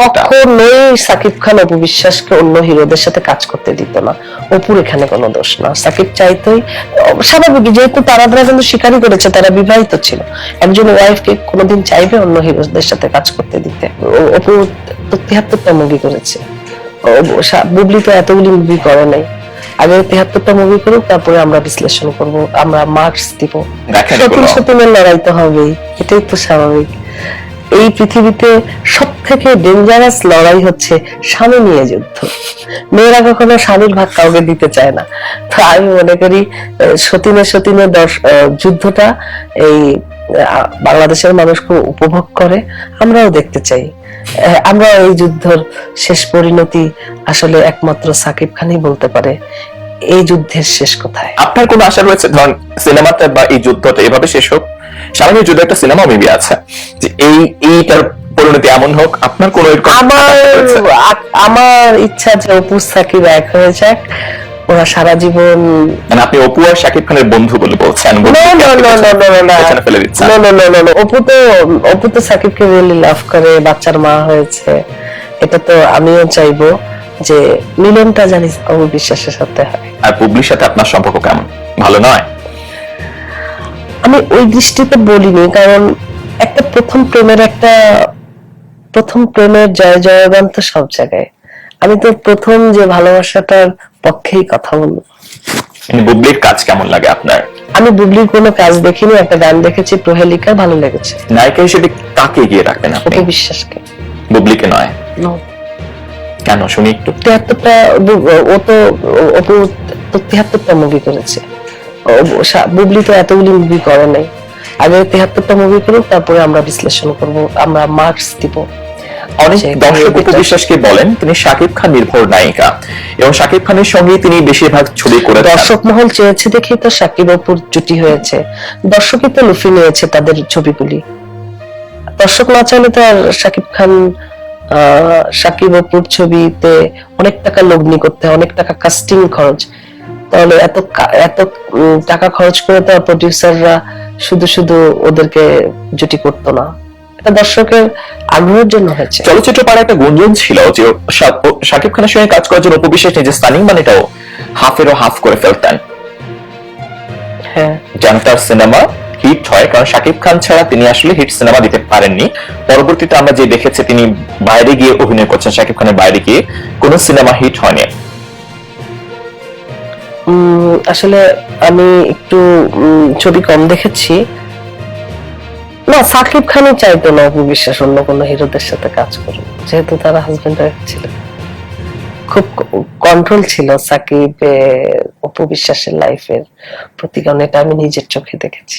কখনোই সাকিব খান অপু বিশ্বাসকে অন্য হিরোদের সাথে কাজ করতে দিত না। অপুর এখানে কোনো দোষ না। সাকিব চাইতোই স্বাভাবিক যেহেতু তারা তারা কিন্তু স্বীকারই করেছে তারা বিবাহিত ছিল। একজন ওয়াইফকে কোনোদিন চাইবে অন্য হিরোদের সাথে কাজ করতে দিতে? অপু তো তিয়াত্তরটা মুভি করেছে বুবলি তো এতগুলি মুভি করে নাই। আগে মুভি করুক তারপরে আমরা বিশ্লেষণ করব আমরা মার্কস দিব। সতীন। সতীনের লড়াই তো হবেই এটাই তো স্বাভাবিক। এই পৃথিবীতে সব থেকে ডেঞ্জারাস লড়াই হচ্ছে স্বামী নিয়ে যুদ্ধ। মেয়েরা কখনো স্বামীর ভাগ কাউকে দিতে চায় না। তো আমি মনে করি দর্শ- আহ, যুদ্ধটা এই বাংলাদেশের মানুষ খুব উপভোগ করে আমরাও দেখতে চাই। আমরা এই যুদ্ধর শেষ পরিণতি আসলে একমাত্র সাকিব খানই বলতে পারে এই যুদ্ধের শেষ কোথায়। আপনার কোনো আশা রয়েছে ধরুন সিনেমাটা বা এই যুদ্ধটা এভাবে শেষ হোক? সামনে যুদ্ধ একটা সিনেমা মেবি আছে যে এই এইটার পরিণতি এমন হোক আপনার কোনো আমার আমার ইচ্ছা যে অপু সাকিব এক হয়ে যাক ওরা সারা জীবন মানে আপনি অপু আর শাকিব খানের বন্ধু বলে বলছেন. অপু তো অপু তো সাকিবকে রিয়েলি লাভ করে বাচ্চার মা হয়েছে। এটা তো আমিও চাইব যে মিলনটা জানি অপু বিশ্বাসের সাথে হয়। আর পুবলির সাথে আপনার সম্পর্ক কেমন? ভালো নয়? আমি ওই দৃষ্টিতে বলিনি কারণ একটা প্রথম প্রেমের একটা প্রথম প্রেমের জয় জয়গান তো সব জায়গায়। আমি তো প্রথম যে ভালোবাসাটার পক্ষেই কথা বলব। মানে বুবলির কাজ কেমন লাগে আপনার? আমি বুবলির কোনো কাজ দেখিনি একটা গান দেখেছি প্রহেলিকা ভালো লেগেছে। নায়িকা হিসেবে কাকে এগিয়ে রাখবেন আপনি? বিশ্বাসকে। বুবলিকে নয়? কেন? শুনি একটু। তিয়াত্তরটা ও তো ও- তো তিয়াত্তরটা মুভি করেছে। বুবলি তো এতগুলি মুভি করে নাই। আগে তিয়াত্তরটা মুভি করুক তারপরে আমরা বিশ্লেষণ করব আমরা মার্কস দিব। অনেক দর্শক বিশ্বাসকে বলেন তিনি শাকিব খান নির্ভর নায়িকা। এবং শাকিব খানের সঙ্গে তিনি বেশিরভাগ ছবি করে দর্শক মহল চেয়েছে দেখেই তো সাকিব অপুর জুটি হয়েছে। দর্শকই তো লুফি নিয়েছে তাদের ছবিগুলি। দর্শক না চাইলে তো আর সাকিব খান সাকিব অপুর ছবিতে অনেক টাকা লগ্নি করতে হয়, অনেক টাকা কাস্টিং খরচ। তাহলে এত এত টাকা খরচ করে তো প্রডিউসাররা শুধু শুধু ওদেরকে জুটি করতো না। এটা দর্শকের আগ্রহের জন্য হয়েছে। চলচ্চিত্র পাড়ায় একটা গুঞ্জন ছিল যে শাকিব খানের সঙ্গে কাজ করার জন্য অপু বিশ্বাস নিজের মানেটাও হাফেরও হাফ করে ফেলতেন। হ্যাঁ। যেন তার সিনেমা হিট হয় কারণ শাকিব খান ছাড়া তিনি আসলে হিট সিনেমা দিতে পারেননি। পরবর্তীতে আমরা যে দেখেছি তিনি বাইরে গিয়ে অভিনয় করছেন শাকিব খানের বাইরে গিয়ে কোন সিনেমা হিট হয়নি। আসলে আমি একটু ছবি কম দেখেছি। না, সাকিব খানই চাইতো না অপু বিশ্বাস অন্য কোনো হিরোদের সাথে কাজ করুক। যেহেতু তারা হাজবেন্ড ওয়াইফ ছিল। খুব কন্ট্রোল ছিল সাকিব অপু বিশ্বাসের লাইফের প্রতি। কারণ এটা আমি নিজের চোখে দেখেছি।